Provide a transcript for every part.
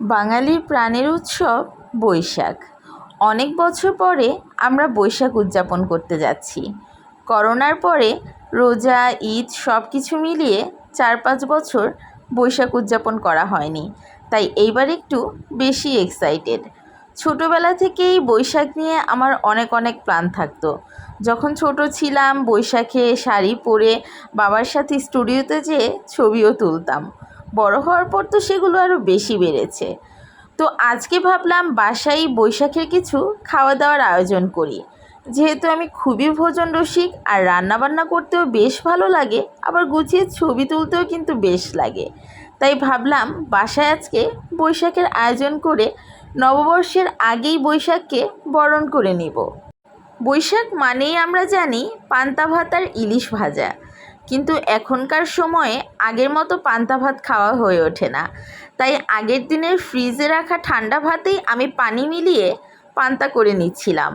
বাঙালির প্রাণের উৎসব বৈশাখ। অনেক বছর পরে আমরা বৈশাখ উদযাপন করতে যাচ্ছি। করোনার পরে রোজা, ঈদ সব কিছু মিলিয়ে চার পাঁচ বছর বৈশাখ উদযাপন করা হয়নি। তাই এইবার একটু বেশি এক্সাইটেড ছোটোবেলা থেকেই বৈশাখ নিয়ে আমার অনেক অনেক প্ল্যান থাকতো। যখন ছোট ছিলাম, বৈশাখে শাড়ি পরে বাবার সাথে স্টুডিওতে যেয়ে ছবিও তুলতাম। বড় হওয়ার পর তো সেগুলো আরও বেশি বেড়েছে। তো আজকে ভাবলাম বাসায় বৈশাখের কিছু খাওয়া দাওয়ার আয়োজন করি। যেহেতু আমি খুবই ভোজন রসিক আর রান্নাবান্না করতেও বেশ ভালো লাগে, আবার গুছিয়ে ছবি তুলতেও কিন্তু বেশ লাগে। তাই ভাবলাম বাসায় আজকে বৈশাখের আয়োজন করে নববর্ষের আগেই বৈশাখকে বরণ করে নিব। বৈশাখ মানেই আমরা জানি পান্তা ভাত আর ইলিশ ভাজা। কিন্তু এখনকার সময়ে আগের মতো পান্তা ভাত খাওয়া হয়ে ওঠে না। তাই আগের দিনের ফ্রিজে রাখা ঠান্ডা ভাতেই আমি পানি মিলিয়ে পান্তা করে নিচ্ছিলাম।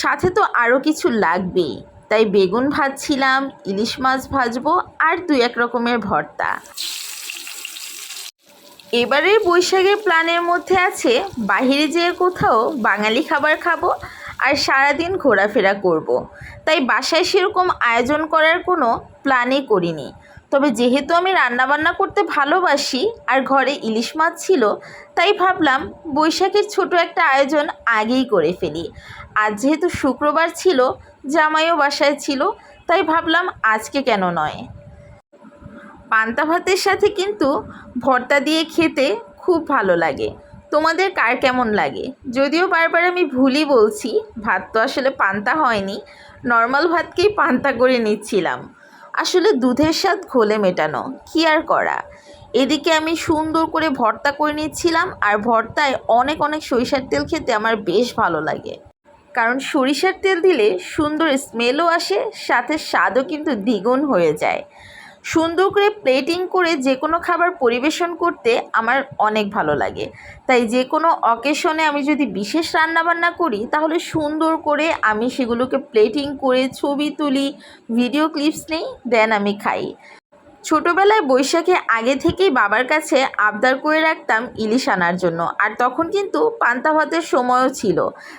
সাথে তো আরও কিছু লাগবেই। তাই বেগুন ভাজছিলাম, ইলিশ মাছ ভাজবো আর দু এক রকমের ভর্তা। এবারের বৈশাখের প্ল্যানের মধ্যে আছে, বাহিরে যেয়ে কোথাও বাঙালি খাবার খাব আর সারাদিন ঘোরাফেরা করব। তাই বাসায় সেরকম আয়োজন করার কোনো প্ল্যানই করিনি। তবে যেহেতু আমি রান্নাবান্না করতে ভালোবাসি আর ঘরে ইলিশ মাছ ছিল, তাই ভাবলাম বৈশাখের ছোট একটা আয়োজন আগেই করে ফেলি। আজ যেহেতু শুক্রবার ছিল, জামাইও বাসায় ছিল, তাই ভাবলাম আজকে কেন নয়? পান্তা ভাতের সাথে কিন্তু ভর্তা দিয়ে খেতে খুব ভালো লাগে। তোমাদের কার কেমন লাগে? যদিও বারবার আমি ভুলই বলছি, ভাত তো আসলে পান্তা হয়নি, নর্মাল ভাতকেই পান্তা করে নিচ্ছিলাম। আসলে দুধের স্বাদ ঘোলে মেটানো, কী আর করা? এদিকে আমি সুন্দর করে ভর্তা করে নিচ্ছিলাম, আর ভর্তায় অনেক অনেক সরিষার তেল খেতে আমার বেশ ভালো লাগে। কারণ সরিষার তেল দিলে সুন্দর স্মেলও আসে, সাথে স্বাদও কিন্তু দ্বিগুণ হয়ে যায়। সুন্দর করে প্লেটিং করে যে কোনো খাবার পরিবেশন করতে আমার অনেক ভালো লাগে। তাই যে কোনো অকেশনে আমি যদি বিশেষ রান্নাবান্না করি, তাহলে সুন্দর করে আমি সেগুলোকে প্লেটিং করে ছবি তুলি ভিডিও ক্লিপস নেই দেন আমি খাই। ছোটোবেলায় বৈশাখে আগে থেকেই বাবার কাছে আবদার করে রাখতাম ইলিশ আনার জন্য, আর তখন কিন্তু পান্তা ভাতের সময়ও ছিল।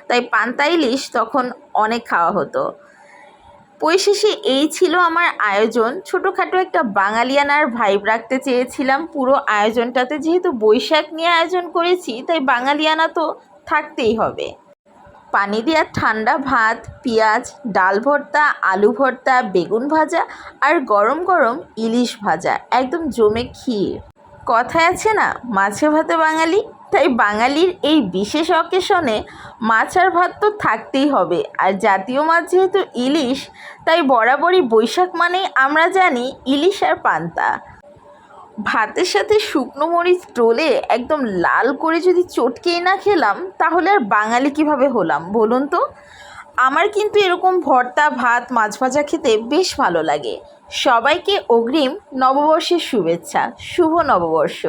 তাই পান্তা ইলিশ তখন অনেক খাওয়া হতো। পরিশেষে এই ছিল আমার আয়োজন। ছোটোখাটো একটা বাঙালিয়ানার ভাইব রাখতে চেয়েছিলাম পুরো আয়োজনটাতে। যেহেতু বৈশাখ নিয়ে আয়োজন করেছি, তাই বাঙালিয়ানা তো থাকতেই হবে। পানি দেওয়া ঠান্ডা ভাত, পেঁয়াজ, ডাল ভর্তা, আলু ভর্তা, বেগুন ভাজা আর গরম গরম ইলিশ ভাজা, একদম জমে ক্ষীর। কথায় আছে না, মাছে ভাতে বাঙালি? তাই বাঙালির এই বিশেষ অকেশনে মাছ আর ভাত তো থাকতেই হবে। আর জাতীয় মাছ যেহেতু ইলিশ, তাই বরাবরই বৈশাখ মানেই আমরা জানি ইলিশ আর পান্তা। ভাতের সাথে শুকনো মরিচ টোলে একদম লাল করে যদি চটকেই না খেলাম, তাহলে আর বাঙালি কীভাবে হলাম বলুন তো? আমার কিন্তু এরকম ভর্তা, ভাত, মাছ ভাজা খেতে বেশ ভালো লাগে। সবাইকে অগ্রিম নববর্ষের শুভেচ্ছা। শুভ নববর্ষ।